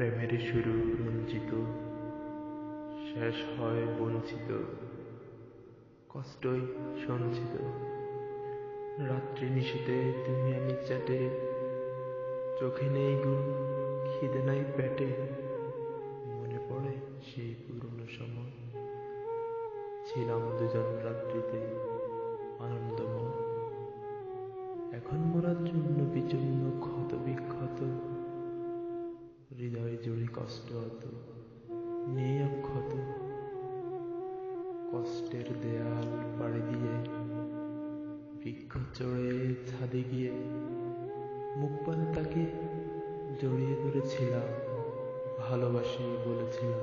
প্রেমের শুরু রঞ্জিত, শেষ হয় বঞ্চিত, কষ্টই সঞ্চিত। রাত্রি নিশীতে তুমি আমি চ্যাটে, চোখে নেই ঘুম খিদে নাই পেটে, মনে পড়ে সেই পুরনো সময়। ছিলাম দুজন রাত্রিতে আনন্দময়। এখন মোরা জন্য বিচূর্ণ কষ্টের দেয়াল পাড়ি দিয়ে বৃক্ষ চড়ে ছাদে গিয়ে মুখ পানে তাকে জড়িয়ে ধরেছিলাম, ভালোবাসি বলেছিলাম।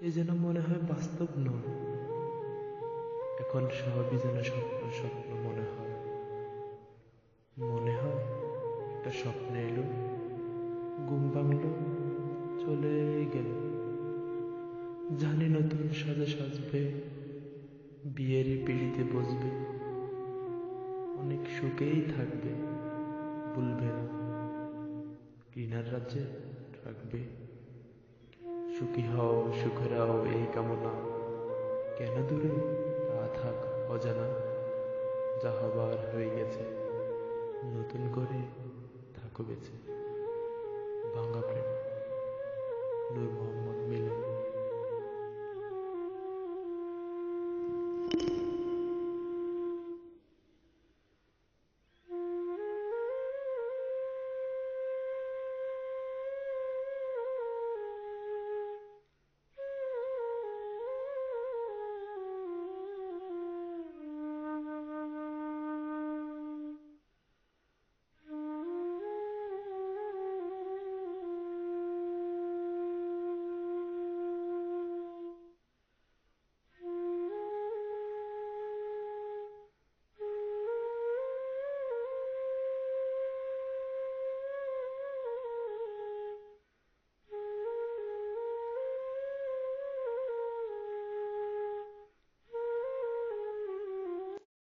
এ যেন মনে হয় বাস্তব নয়, এখন সবই যেন স্বপ্ন স্বপ্ন মনে হয়। মনে হয় একটা স্বপ্নে এলো, ঘুম ভাঙলো, চলে গেল। জানি নতুন সাজে সাজবে, বিয়ের পিড়িতে বসবে। অনেক সুখেই থাকবে, ভুলবে না। ঘৃণার রাজ্যে থাকবে। সুখী হও সুখেরাও এই কামনা। কেন দূরে তা থাক অজানা, যা হবার হয়ে গেছে, নতুন করে থাকো বেছে ভাঙ্গা প্রেম নৈব